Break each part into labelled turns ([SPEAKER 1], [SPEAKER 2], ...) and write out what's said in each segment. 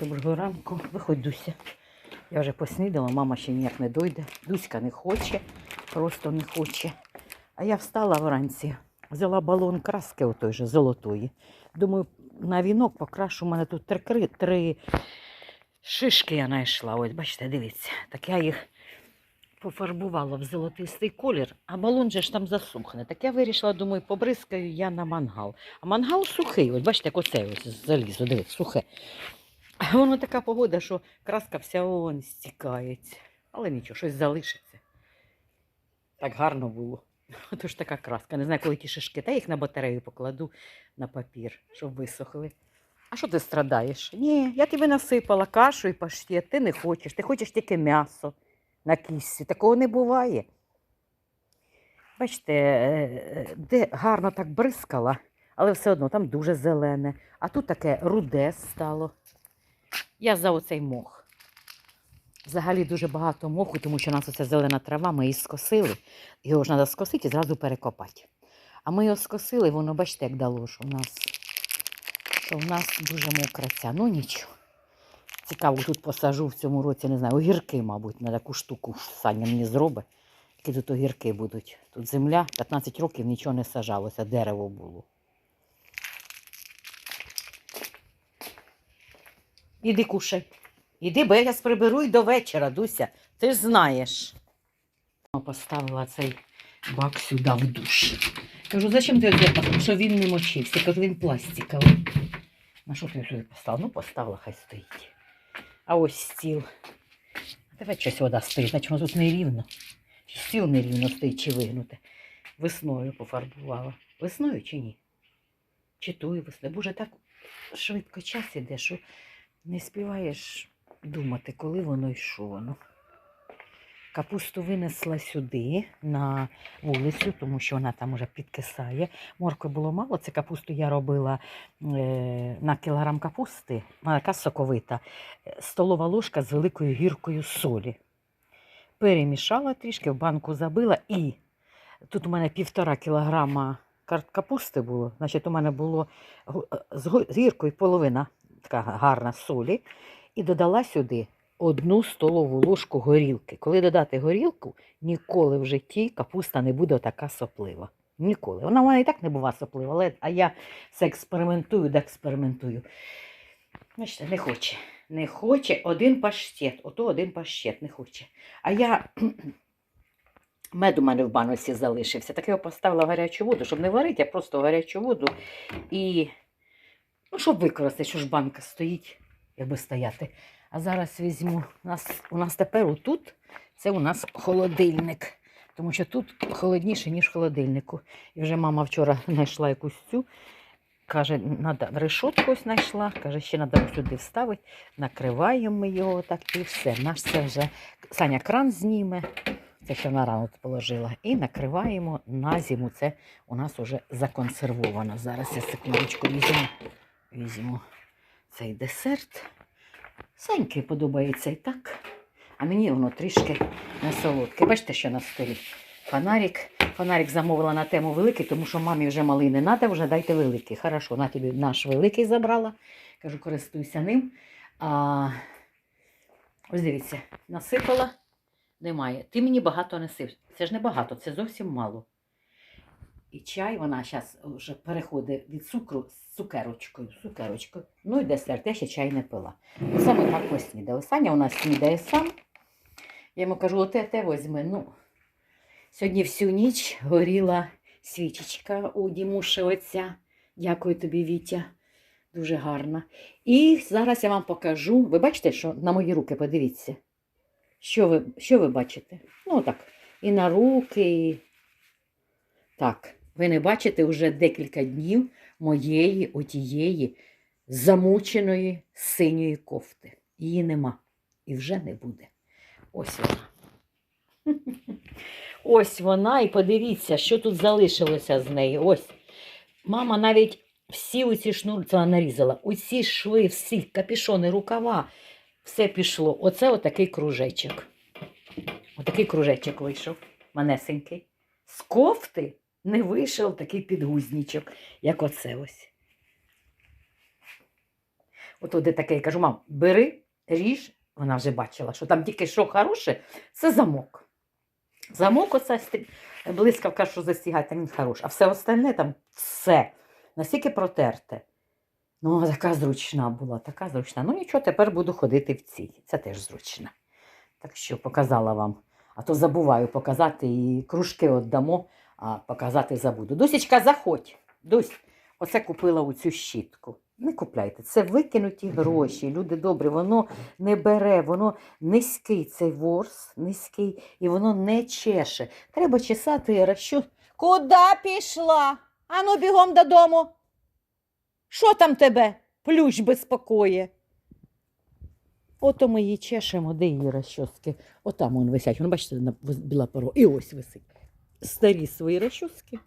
[SPEAKER 1] Доброго ранку. Виходь, Дуся. Я вже поснідала, мама ще ніяк не дойде. Дуська не хоче, просто не хоче. А я встала вранці, взяла балон краски отой же золотої. Думаю, на вінок покрашу. У мене тут три, три шишки я знайшла. Ось, бачите, дивіться. Так я їх пофарбувала в золотистий колір, а балон же ж там засухне. Так я вирішила, думаю, побризкаю я на мангал. А мангал сухий, ось бачите, як оце ось залізо, дивіться, сухе. А воно така погода, що краска вся он стікається. Але нічого, щось залишиться. Так гарно було. Отож така краска. Не знаю, коли ті шишки, та їх на батарею покладу на папір, щоб висохли. А що ти страдаєш? Ні, я тобі насипала кашу і паштет, ти не хочеш, ти хочеш тільки м'ясо на кісці. Такого не буває. Бачите, е, де гарно так бризкала, але все одно там дуже зелене. А тут таке руде стало. Я за оцей мох. Взагалі дуже багато моху, тому що у нас оця зелена трава, ми її скосили. Його ж треба скосити і зразу перекопати. А ми його скосили, воно, бачите, як дало, що в нас, що в нас дуже мокра ця. Ну нічого. Цікаво, тут посажу в цьому році, не знаю, огірки, мабуть, на таку штуку Саня мені зробить. Які тут огірки будуть. Тут земля, 15 років нічого не сажалося, дерево було. Іди кушай. Іди, бо я зараз приберу і до вечора, Дуся. Ти ж знаєш. Поставила цей бак сюди в душ. Кажу, зачем ти його поставив? Що він не мочився. Кажу, він пластиковий. На що ти його сюди поставила? Ну, поставила, хай стоїть. А ось стіл. А тебе щось вода стоїть, значить воно тут не рівно. Чи Стіл не рівно стоїть, чи вигнуте. Весною пофарбувала. Весною чи ні? Чи тою весною? Боже, так швидко час іде, що не співаєш думати, коли воно і що воно. Капусту винесла сюди на вулицю, тому що вона там уже підкисає. Моркви було мало. Це капусту я робила е, на кілограм капусти, вона така соковита, столова ложка з великою гіркою солі. Перемішала трішки, в банку забила і тут у мене півтора кілограма капусти було. Значить, у мене було е, з гіркою половина така гарна солі. І додала сюди одну столову ложку горілки. Коли додати горілку, ніколи в житті капуста не буде така соплива. Ніколи. Вона в і так не бува соплива, але а я все експериментую, да експериментую. Бачите, не хоче. Не хоче один паштет. Ото один паштет не хоче. А я мед у мене в баночці залишився. Так я поставила в гарячу воду, щоб не варити, а просто в гарячу воду. І ну, щоб використати, що ж банка стоїть, якби стояти. А зараз візьму. У нас, у нас тепер отут це у нас холодильник. Тому що тут холодніше, ніж в холодильнику. І вже мама вчора знайшла якусь цю. Каже, надо решетку знайшла. Каже, ще треба сюди вставити. Накриваємо ми його так і все. Наш це вже Саня кран зніме. Це ще вона рано положила. І накриваємо на зиму. Це у нас вже законсервовано. Зараз я секундочку візьму, візьму цей десерт. Саньки подобається і так. А мені воно трішки не солодке. Бачите, що на столі? Фонарик. Фонарик замовила на тему великий, тому що мамі вже малий не треба, вже дайте великий. Хорошо, на тобі наш великий забрала. Кажу, користуйся ним. А, ось дивіться, насипала. Немає. Ти мені багато не. Це ж не багато, це зовсім мало. І чай вона зараз вже переходить від цукру з цукерочкою. цукерочкою. Ну і десерт, я ще чай не пила. Саме так поснідали. Саня у нас снідає сам. Я йому кажу, оте те возьми. Ну, сьогодні всю ніч горіла свічечка у Дімуші оця. Дякую тобі, Вітя. Дуже гарна. І зараз я вам покажу. Ви бачите, що на мої руки подивіться. Що ви, що ви бачите? Ну так, і на руки. І... Так, ви не бачите вже декілька днів моєї отієї замученої синьої кофти. Її нема. І вже не буде. Ось вона. Ось вона, і подивіться, що тут залишилося з неї. Ось. Мама навіть всі оці шнурці нарізала, усі шви, всі капішони, рукава, все пішло. Оце отакий кружечок. Отакий кружечок вийшов, манесенький. З кофти не вийшов такий підгузнічок, як оце ось. Ото де таке, я кажу, мам, бери, ріж, вона вже бачила, що там тільки що хороше, це замок. Замок оце блискавка, що застігає, він хороший. А все остальне там все. Настільки протерте. Ну, така зручна була, така зручна. Ну нічого, тепер буду ходити в цій. Це теж зручно. Так що показала вам. А то забуваю показати і кружки віддамо, а показати забуду. Дусічка, заходь. Дусь, оце купила оцю щітку. Не купляйте, це викинуті гроші. Люди добрі, воно не бере, воно низький цей ворс, низький, і воно не чеше. Треба чесати Іра, що. Куди пішла? Ану, бігом додому. Що там тебе? Плющ безпокоє. Ото ми її чешемо, де її розчоски. Отам вон висять. Воно, бачите, біла поро. І ось висить. Старі свої розчоски.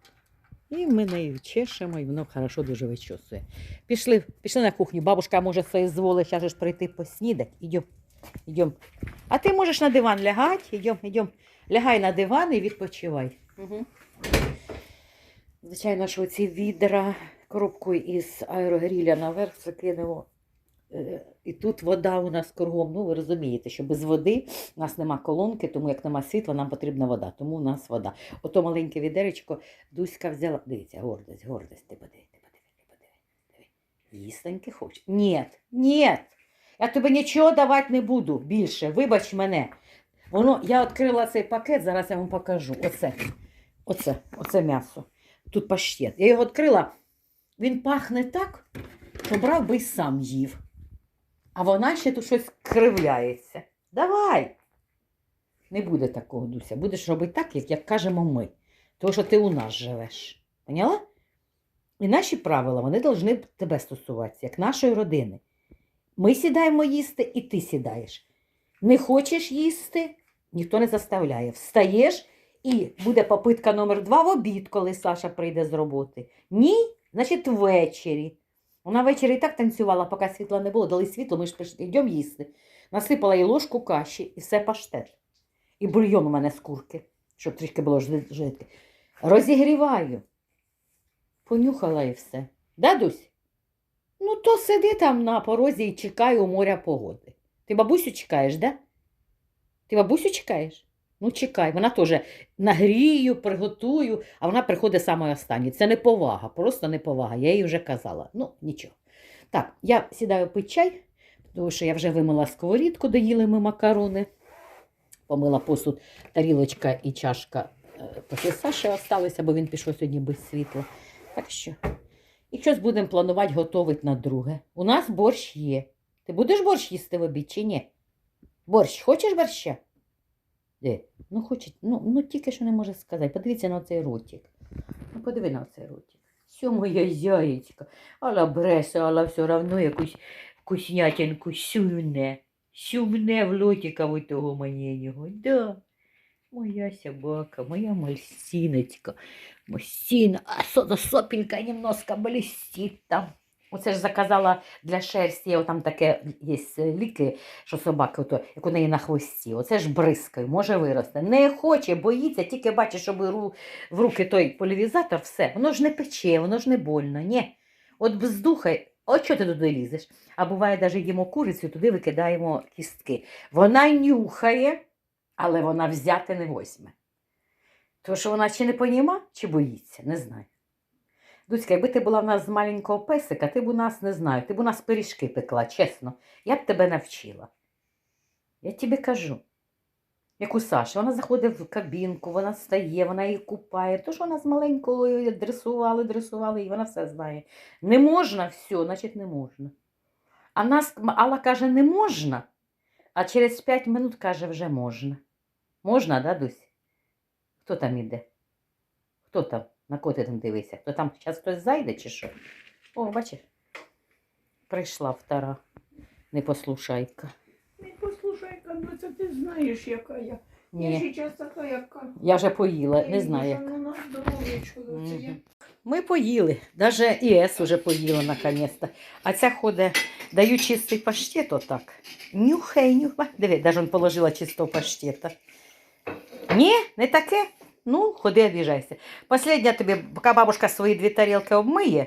[SPEAKER 1] І ми нею чешемо, і воно хорошо дуже вичосує. Пішли, пішли на кухню. Бабушка може соизволить зараз ж прийти поснідати. Ідем. Ідем. А ти можеш на диван лягати. Ідем, ідем. Лягай на диван і відпочивай. Угу. Звичайно, що ці відра коробку із аерогріля наверх закинемо. Е, І тут вода у нас кругом. Ну, ви розумієте, що без води у нас нема колонки, тому як нема світла, нам потрібна вода. Тому у нас вода. Ото маленьке відеречко Дуська взяла. Дивіться, гордость, гордость, ти подиви, ти подиви, ти подиви. диви. Їстеньки хочеш? Ні, ні. Я тобі нічого давати не буду більше. Вибач мене. Воно, я відкрила цей пакет, зараз я вам покажу. Оце, оце, оце м'ясо. Тут паштет. Я його відкрила. Він пахне так, що брав би й сам їв. А вона ще тут щось кривляється. Давай. Не буде такого, Дуся. Будеш робити так, як, як кажемо ми. Тому що ти у нас живеш. Поняла? І наші правила, вони повинні тебе стосуватися, як нашої родини. Ми сідаємо їсти, і ти сідаєш. Не хочеш їсти, ніхто не заставляє. Встаєш, і буде попитка номер два в обід, коли Саша прийде з роботи. Ні, значить, ввечері. Вона ввечері і так танцювала, поки світла не було, дали світло, ми ж йдемо їсти. Насипала їй ложку каші і все паштет. І бульйон у мене з курки, щоб трішки було жи- жидке. Розігріваю. Понюхала і все. Да, Дусь? Ну, то сиди там на порозі і чекай у моря погоди. Ти бабусю чекаєш, да? Ти бабусю чекаєш? Ну, чекай, вона теж нагрію, приготую, а вона приходить саме останнє. Це неповага, просто неповага. Я їй вже казала. Ну, нічого. Так, я сідаю пити чай, тому що я вже вимила сковорідку, доїли ми макарони. Помила посуд, тарілочка і чашка е, після Саші осталися, бо він пішов сьогодні без світла. Так що, і щось будемо планувати готувати на друге. У нас борщ є. Ти будеш борщ їсти в обід чи ні? Борщ, хочеш борща? Де? Ну, хоче, ну, ну тільки що не може сказати. Подивіться на цей ротик. Ну, подиви на цей ротик. Все моя зяєчка. Ала бресе, ала все равно якусь вкуснятинку сюне. Сюмне в лотика у того маленького. Да. Моя собака, моя мальсиночка. Мальсина, а со, сопелька немножко блестит там. Оце ж заказала для шерсті, о, там таке є ліки, що собаки, ото, як у неї на хвості. Оце ж бризкає, може виросте. Не хоче, боїться, тільки бачить, що беру в руки той поляризатор, все. Воно ж не пече, воно ж не больно. Ні. От вздухай, от що ти туди лізеш? А буває, навіть їмо курицю, туди викидаємо кістки. Вона нюхає, але вона взяти не возьме. То що вона чи не поніма, чи боїться, не знаю. Дуська, якби ти була в нас з маленького песика, ти б у нас не знаю, ти б у нас пиріжки пекла, чесно. Я б тебе навчила. Я тобі кажу. Як у Саші, вона заходить в кабінку, вона стає, вона її купає. То, що вона з маленькою дресували, дресували, і вона все знає. Не можна все, значить не можна. А нас Алла каже, не можна, а через 5 минут каже, вже можна. Можна, да, Дусь? Хто там іде? Хто там? На кого ти там дивишся? То там зараз хтось зайде чи що? О, бачиш? Прийшла втора непослушайка.
[SPEAKER 2] Не послушай, доця, ти знаєш, яка я. Я
[SPEAKER 1] Ні,
[SPEAKER 2] зараз така, яка.
[SPEAKER 1] я вже поїла, не знаю. як.
[SPEAKER 2] Ну, на. Я...
[SPEAKER 1] Ми поїли, даже ІС уже поїла наконец-то. А ця ходить, даю чистий паштет отак. Нюхай, нюхай. Диви, он положила чистого паштета. Ні, не таке. Ну, ходи, обіжайся. Последня тобі, поки бабушка свої дві тарілки обмиє.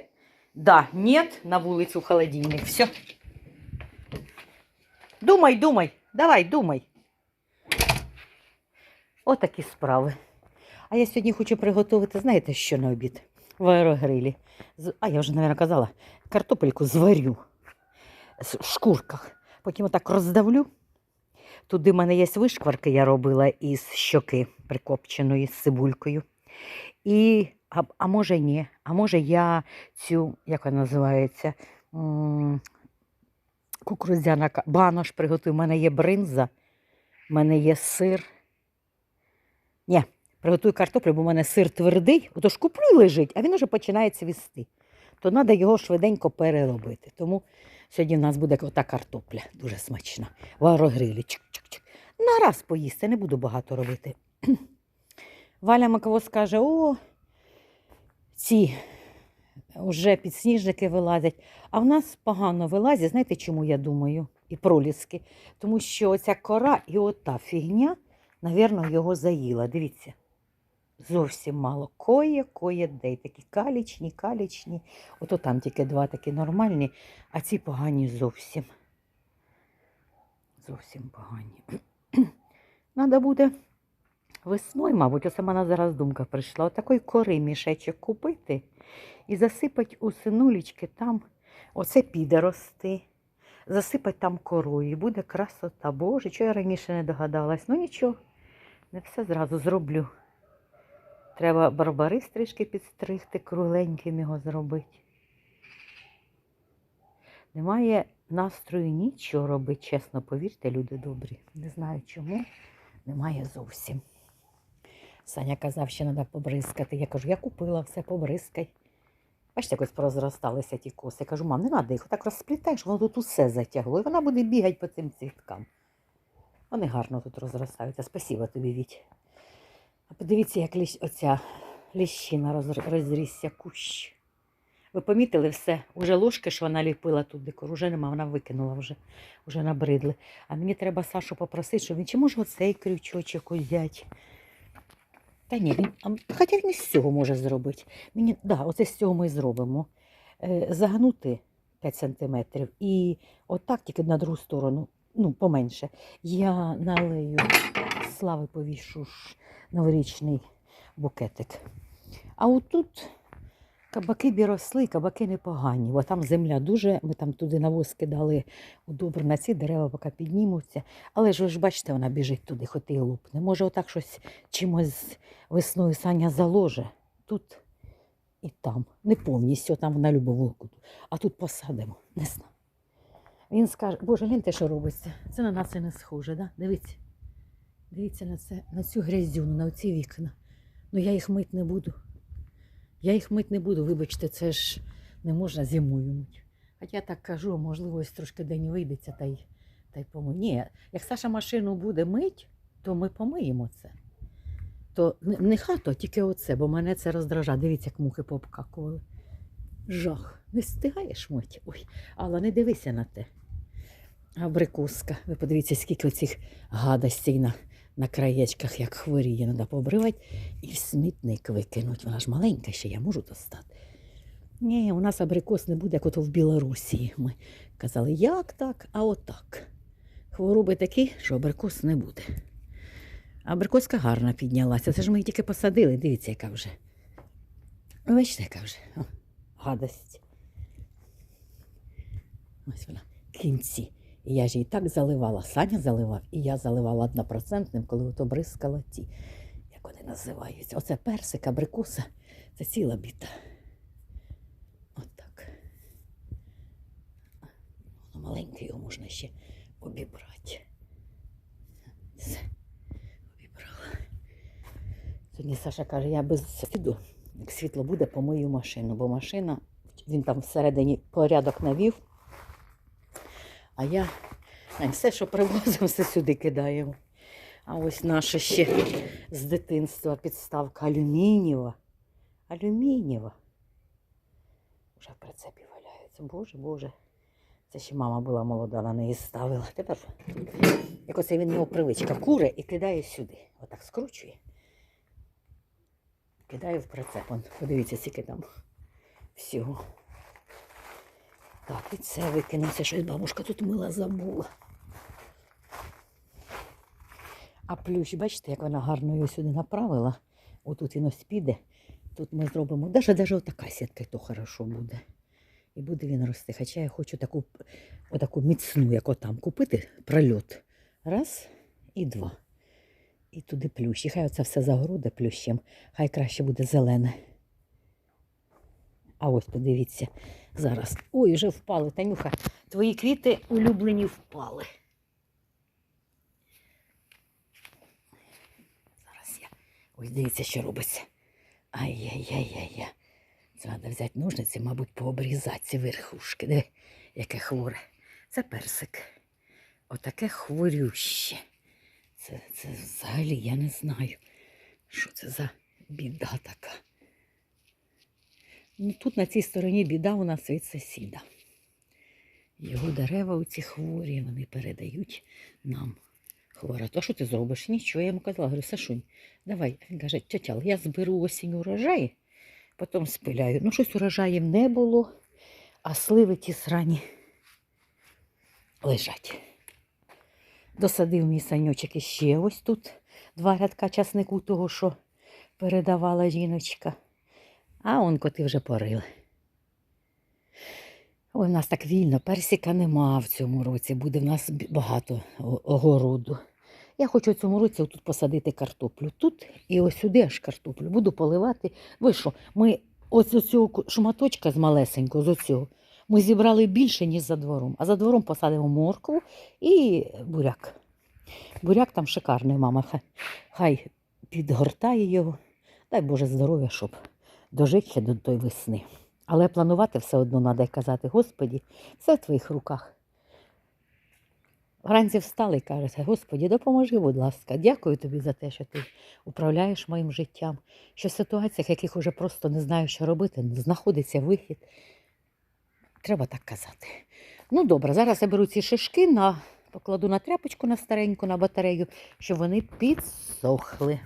[SPEAKER 1] Да, нет, на вулицю в холодильник. Все. Думай, думай, давай, думай. Отакі справи. А я сьогодні хочу приготувати, знаєте, що на обід? В аерогрилі. З- А я вже, мабуть, казала, картопельку зварю з- в шкурках. Потім отак роздавлю. Туди в мене є вишкварки, я робила із щоки прикопченої з цибулькою. І, а, а може ні, а може я цю, як вона називається, кукурудзяна банош приготую. У мене є бринза, в мене є сир. Ні, приготую картоплю, бо в мене сир твердий, отож куплю і лежить, а він уже починає цвісти. То треба його швиденько переробити. Тому сьогодні в нас буде ота картопля, дуже смачна. В аерогрилі. Чик-чик-чик. На раз поїсти, не буду багато робити. Валя Маково скаже: о, ці вже підсніжники вилазять. А в нас погано вилазять. Знаєте, чому я думаю? І проліски. Тому що оця кора і ота фігня, навірно, його заїла. Дивіться. Зовсім мало. Кое, кое де. Такі калічні, калічні. Ото там тільки два такі нормальні, а ці погані зовсім. Зовсім погані. Надо буде весною, мабуть, в мене зараз думка прийшла. Отакої кори мішечок купити і засипати у синулічки там, оце піде рости, засипати там корою, і буде красота. Боже, чого я раніше не догадалась? Ну нічого, не все зразу зроблю. Треба барбарис трішки підстригти, кругленьким його зробити. Немає настрою нічого робити, чесно, повірте, люди добрі. Не знаю чому. Немає зовсім. Саня казав, що треба побризкати. Я кажу, я купила все, побризкай. Бачите, якось порозросталися ті коси. Я Кажу, мам, не треба їх отак розплітаєш, воно тут усе затягло. І вона буде бігати по цим цвіткам. Вони гарно тут розростаються. Спасибо тобі, Віть. Подивіться, як ліщ, оця ліщина роз, розрісся кущ. Ви помітили все? Уже ложки, що вона ліпила тут декор, уже нема, вона викинула вже, вже набридли. А мені треба Сашу попросити, щоб він чи може оцей крючочок взяти. Та ні, він, хоча він із цього може зробити. Мені, да, оце з цього ми і зробимо. Е, загнути 5 см і отак тільки на другу сторону, ну, поменше. Я налею слави повішу новорічний букетик. А отут кабаки бі росли, кабаки непогані, бо там земля дуже, ми там туди навоз кидали добре на ці дерева, поки піднімуться. Але ж ви ж бачите, вона біжить туди, хоч і лупне. Може, отак щось чимось весною Саня заложе тут і там. Не повністю, там вона любову. А тут посадимо, не знаю. Він скаже, Боже, гляньте, що робиться. Це на нас і не схоже, да? Дивіться. Дивіться на це, на цю грязюну, на ці вікна. Ну я їх мить не буду. Я їх мить не буду, вибачте, це ж не можна зимою мить. Хоча я так кажу, можливо, ось трошки день вийдеться та й, та й помию. Ні, як Саша машину буде мить, то ми помиємо це. То не, а тільки оце, бо мене це роздражає. Дивіться, як мухи пообкакували. Жах. Не встигаєш мить. Ой, Алла, не дивися на те. Абрикоска. Ви подивіться, скільки оцих гадостей на, на краєчках, як хворіє, треба побривати і в смітник викинуть. Вона ж маленька ще, я можу достати. Ні, у нас абрикос не буде, як ото в Білорусі. Ми казали, як так, а отак. Хвороби такі, що абрикос не буде. Абрикоска гарно піднялася. Це ж ми її тільки посадили. Дивіться, яка вже. Бачите, яка вже О, гадость. Ось вона кінці. І я ж її так заливала. Саня заливав, і я заливала однопроцентним, коли ото бризкала ті, як вони називаються. Оце персик, абрикоса, це ціла біта. От так. Воно маленьке, його можна ще обібрати. Все, обібрала. Сьогодні Саша каже, я без світу, як світло буде, помию машину, бо машина, він там всередині порядок навів. А я все, що привозимо, все сюди кидаємо. А ось наша ще з дитинства підставка алюмінієва. Алюмінієва. Вже в прицепі валяється. Боже, Боже. Це ще мама була молода, на неї ставила. Тепер як оце він його привичка куре і кидає сюди. Отак скручує. Кидає в прицеп. Подивіться, скільки там всього. Так, і це викинувся, щось бабушка тут мила забула. А плющ, бачите, як вона гарно його сюди направила. Отут він ось піде. Тут ми зробимо. Даже, даже отака сітка, то хорошо буде. І буде він рости. Хоча я хочу таку, отаку міцну, як отам, купити прольот. Раз і два. І туди плющ. І хай оце все загороде плющем, хай краще буде зелене. А ось подивіться зараз. Ой, вже впали. Танюха, твої квіти улюблені впали. Зараз я. Ось дивіться, що робиться. Ай-яй-яй-яй-яй. Це треба взяти ножниці, мабуть, пообрізати ці верхушки. Диви, яке хворе. Це персик. Отаке хворюще. Це, це взагалі я не знаю, що це за біда така. Ну, тут на цій стороні біда у нас від сусіда. Його дерева оці хворі, вони передають нам хвора. То що ти зробиш? Нічого. Я йому казала, говорю, Сашунь, давай. Він каже, тетял, я зберу осінь урожай, потім спиляю. Ну, щось урожаїв не було, а сливи ті срані лежать. Досадив мій санючок іще ось тут два рядка часнику того, що передавала жіночка. А он коти вже порили. Ой, у нас так вільно, персика нема в цьому році, буде в нас багато огороду. Я хочу в цьому році тут посадити картоплю. Тут і ось сюди аж картоплю. Буду поливати. Ви що, ми ось з цього ку- шматочка з малесенького, з оцього, ми зібрали більше, ніж за двором. А за двором посадимо моркву і буряк. Буряк там шикарний, мама. Хай підгортає його. Дай Боже здоров'я, щоб дожити до тої весни. Але планувати все одно треба казати, Господі, все в твоїх руках. Вранці встали і кажете, Господі, допоможи, будь ласка, дякую тобі за те, що ти управляєш моїм життям, що в ситуаціях, яких уже просто не знаю, що робити, знаходиться вихід. Треба так казати. Ну, добре, зараз я беру ці шишки, на, покладу на тряпочку на стареньку, на батарею, щоб вони підсохли.